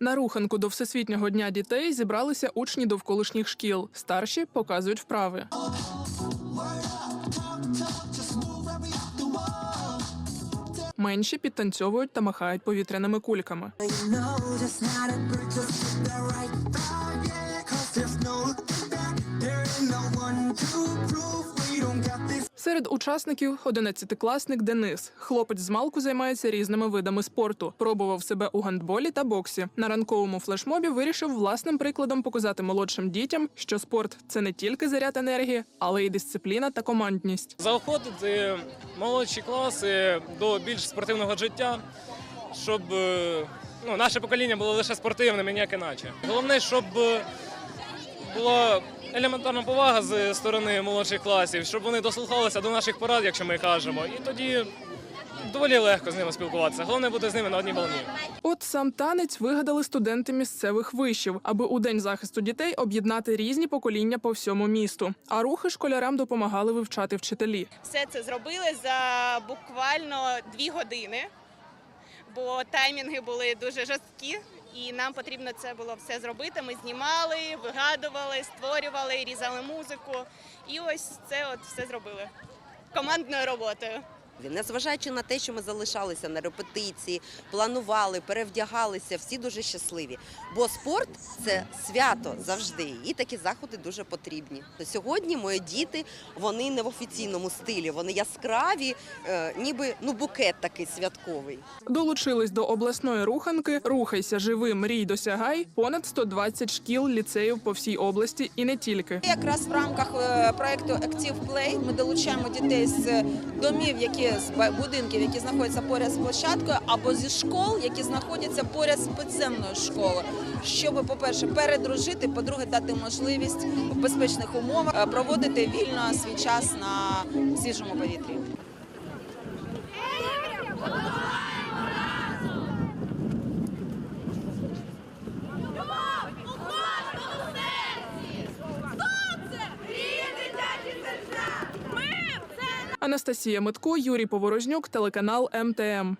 На руханку до Всесвітнього дня дітей зібралися учні довколишніх шкіл. Старші показують вправи. Менші підтанцьовують та махають повітряними кульками. Серед учасників 11-класник Денис. Хлопець з малку займається різними видами спорту. Пробував себе у гандболі та боксі. На ранковому флешмобі вирішив власним прикладом показати молодшим дітям, що спорт це не тільки заряд енергії, але й дисципліна та командність. заохотити молодші класи до більш спортивного життя, щоб е, ну, наше покоління було лише спортивним і ніяк іначе. Головне, щоб е, була елементарна повага з сторони молодших класів, щоб вони дослухалися до наших порад, якщо ми кажемо, і тоді доволі легко з ними спілкуватися. Головне бути з ними на одній волні. От сам танець вигадали студенти місцевих вишів, аби у день захисту дітей об'єднати різні покоління по всьому місту. А рухи школярам допомагали вивчати вчителі. Все це зробили за буквально дві години, бо таймінги були дуже жорсткі, і нам потрібно це було все зробити. Ми знімали, вигадували, створювали, різали музику. І ось це от все зробили командною роботою. Незважаючи на те, що ми залишалися на репетиції, планували, перевдягалися, всі дуже щасливі. Бо спорт це свято завжди, і такі заходи дуже потрібні. Сьогодні мої діти вони не в офіційному стилі, вони яскраві, е, ніби ну букет такий святковий. Долучились до обласної руханки Рухайся, живи, мрій, досягай понад 120 шкіл ліцеїв по всій області і не тільки. Якраз в рамках е, проекту Active Play ми долучаємо дітей з домів, які з будинків, які знаходяться поряд з площадкою, або зі школ, які знаходяться поряд з підземною школою, щоб, по-перше, передружити, по-друге, дати можливість в безпечних умовах е, проводити вільно свій час на свіжому повітрі. Анастасія Митко, Юрій Поворожнюк, телеканал МТМ.